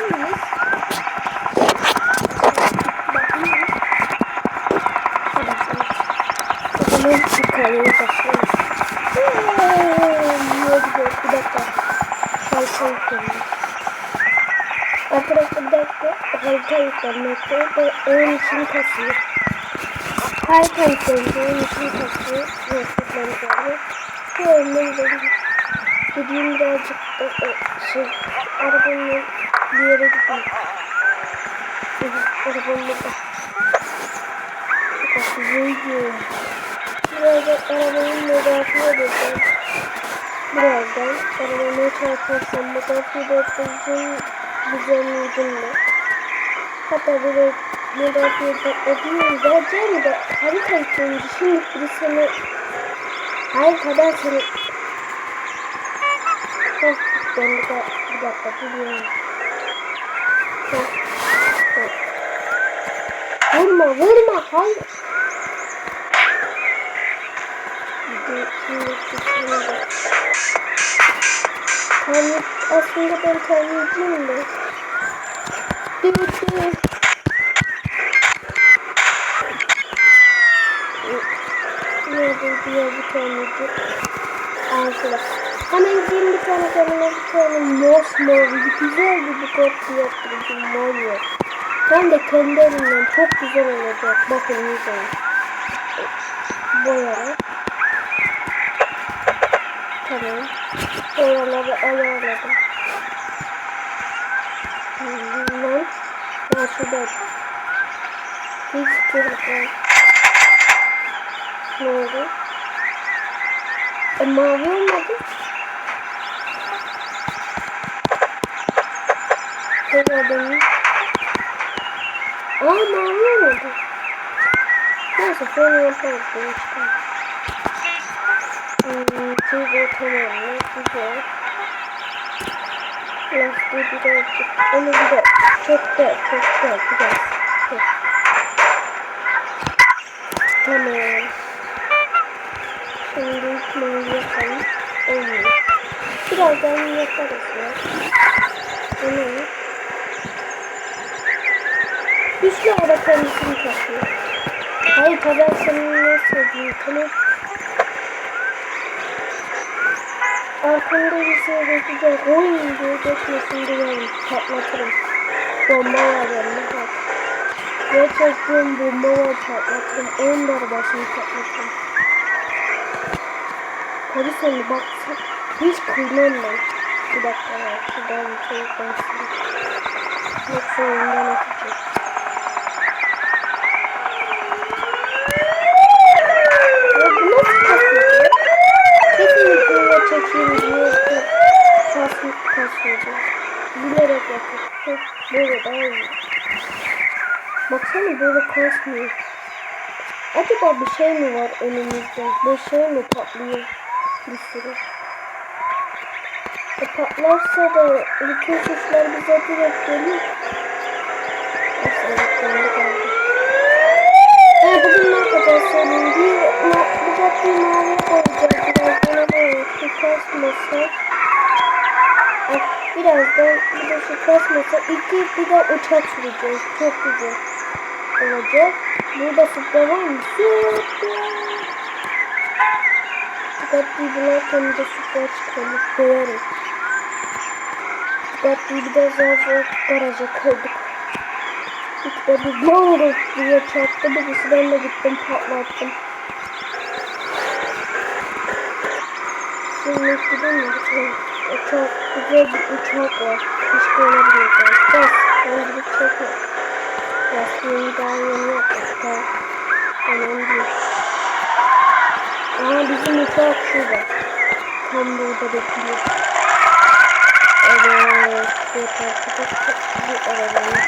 mıyız? Bakayım. Evet, evet. O zaman yukarıya başlıyoruz. Niye gidiyor? Bir dakika. Harita yüklenmiş. Arkadaşlar bir dakika. Harita yüklenmekte ve oyun için kasıyor. Harita yüklenince oyun için kasıyor. Evet, yüklenmiş abi. Bu oyunda gidelim. Gideyim birazcık da e, şey, arabanın bir yere gideyim. Evet, arabanın burada. Bak, video. Birazdan arabanın müdafiye edeceğim. Birazdan arabamı çarparsam müdafiye edeceğim güzel ucunda. Hatta böyle müdafiye edeyim vereceğim de harita yüklenince şimdi birisini haritadan seni Heh, ben bir, da, bir dakika duruyorum. Vurma vurma hayır. Bir. Tanrı, aslında ben tanrıcıyım da. Dur dur. Neredeydi ya bu tanrıcı? Arkada. Hemen gideyim bir tane kendime bir tane mosmor güzel bir bukot yaptırdım Mario. Ben de kendi elimden çok güzel olacak. Bakın izleyin. Boyarak. Tamam. Boyaları ayarladım. Lan. Ben şurada. Hiç durmadan. Ne oldu? E, mavi olmadı. Tekrar döneyim. Aa mavi olmadı. Neyse sonra yaparız. işte. Hmm, Çizgi tamam. Güzel. Lastiği birazcık. Onu bir de çok da çok da biraz. Çok. Tamam. Şimdi mavi yapalım. Olmuyor. Birazdan yaparız ya. Onu. Araba kendisini takıyor. Hayır kadar senin ne sevdiğin kanı. Arkamda bir şey geçecek. Oy diye geçmesin diye patlatırım. Bomba var yanımda bak. Gerçekten bomba var patlatırım. Onun da arabasını patlatırım. Polis eli baksın. Hiç kıymam ben. Bir dakika ya. Şuradan bir şey baksın. Yoksa oyundan atacak. Ya bu nasıl kasıyor? Kesinlikle diye kasıp kasıyordum. Bilerek yapıyorum. Böyle daha iyi. Baksana böyle kasmıyor. Acaba bir şey mi var önümüzde? Bir şey mi patlıyor? Bir sürü. E patlarsa da bütün suçlar bize direkt gelir. Neyse evet kendi geldi. E bugün ne yapacağız söyleyeyim. Bir ma bu caddeyi maviye koyacağız birazdan ama şu kasmasa. Ay, birazdan bir kasmasa iki bir de uçak süreceğiz. Çok güzel olacak. Burada süper var mı? Süper. Dikkatli bularken de süper çıkarmış koyarız. Dikkatli bir de zor zor garaja koyduk. İşte bir yavru diye çarptı birisi ben de gittim patlattım. Şimdi gidelim? Uçak, güzel bir uçak var. İşte olabilecek. Bas, ben bir uçak yok. Lastiğini daha yeni yaptık da. Önemli değil. Aha bizim uçak şurada. Tam burada bekliyor. Evet. Bir arkadaşlar bu arabanın.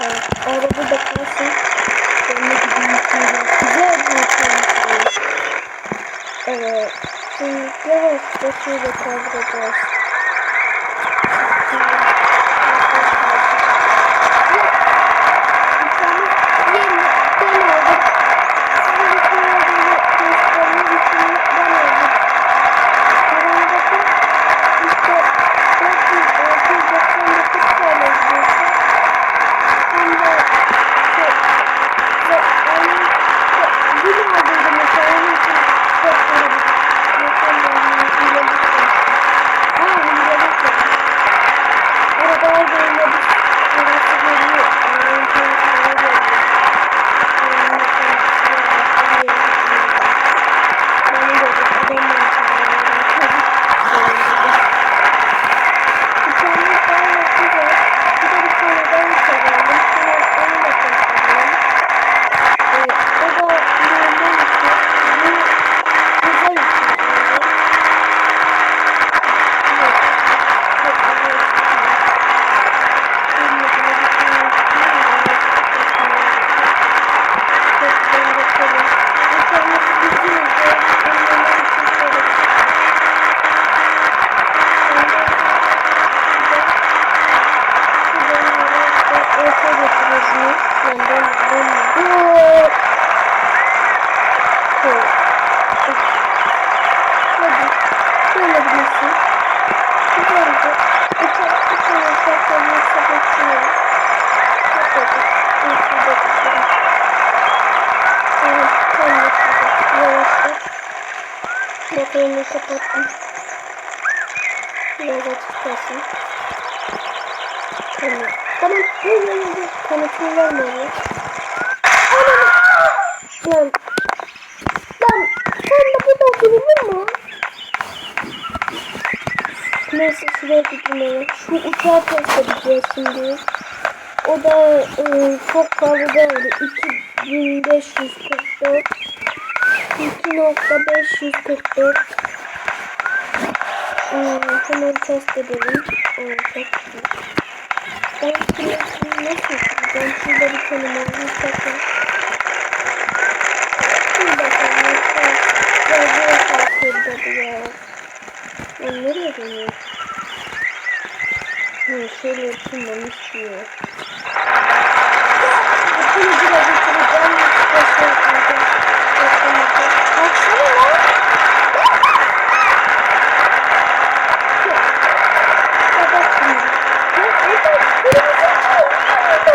Evet. Araba da kalsın. Evet, Betü'yü de kaldıracağız. Thank you. Motorunu kapattım. Biraz açık kalsın. Tamam. Tamam. Dur dur. dur. Kanatını verme oraya. Anam. Lan. Lan. Sen de burada durulur mu? Neyse şuraya gitmeye. Şu uçağı test edeceğiz şimdi. O da e, çok fazla değerli. 2544 2.544 hmm, Hemen test edelim. Evet, çok güzel. Ben şimdi nasıl yapacağım? Şurada bir tane mavi uçak var. Bir bakalım. Gözlere kalkıyor dedi ya. Ben nereye dönüyor? Hı, şöyle yapayım istiyor. Bütün biraz bitireceğim. Baksana lan. Ya bak şimdi. Ya orada kırmızı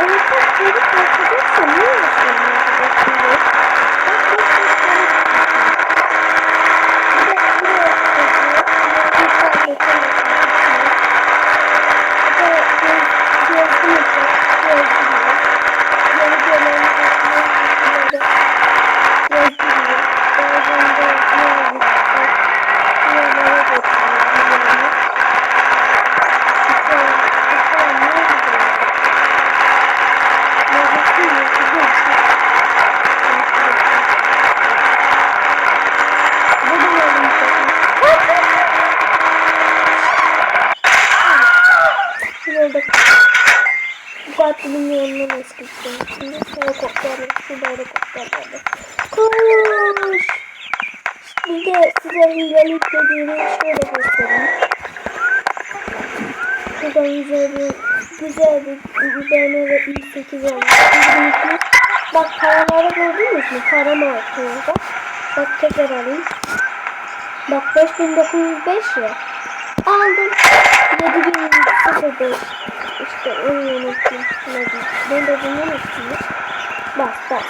Evet bak geri kalkacaksa ne yaşıyorsun orada şimdi? Bak bak bak bak. Bir de buraya Yolda bu katilin yanından eskittim. Şimdi helikopterle, şurada helikopterlerle. Koş! Bir de size hileli dediğini şöyle göstereyim. Şurada güzel bir, güzel bir BMW i8 olmuş. Bak paraları gördünüz mü? Param artıyor bak. Bak tekrar alayım. Bak 5905 ya. Aldım. 7005. İşte onu unuttum. Ben de bunu unuttum. Bas bas.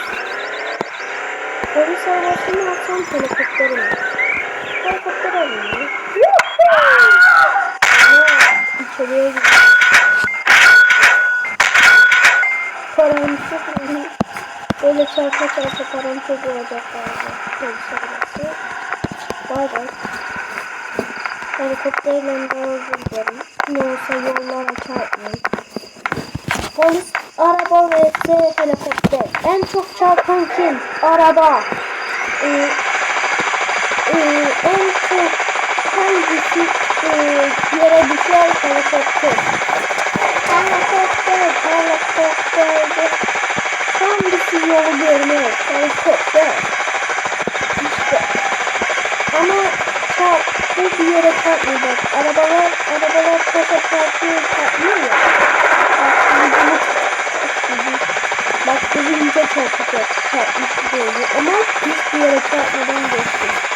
Polis arabasını alsam helikopterim var. Helikopter alayım içeriye gidiyor. Param çok iyi. Böyle çarpa çarpa param çok olacak galiba. Polis arabası. Bay bay. Helikopterle de özür dilerim. Ne olsa yollara çarpmayın. Polis araba vs helikopter. En çok çarpan kim? Araba. Ee, e, en çok hangisi e, yere düşer helikopter? Helikopter, helikopter. Hangisi yolu görmez? Helikopter. İşte. Ama çarptı bir yere çarpmayacak. Arabalar, arabalar kasa çarpıyor, çarpmıyor ya. Bak Bak düzgünce çarpacak, çarpmış gibi oluyor. Ama hiçbir yere çarpmadan geçti.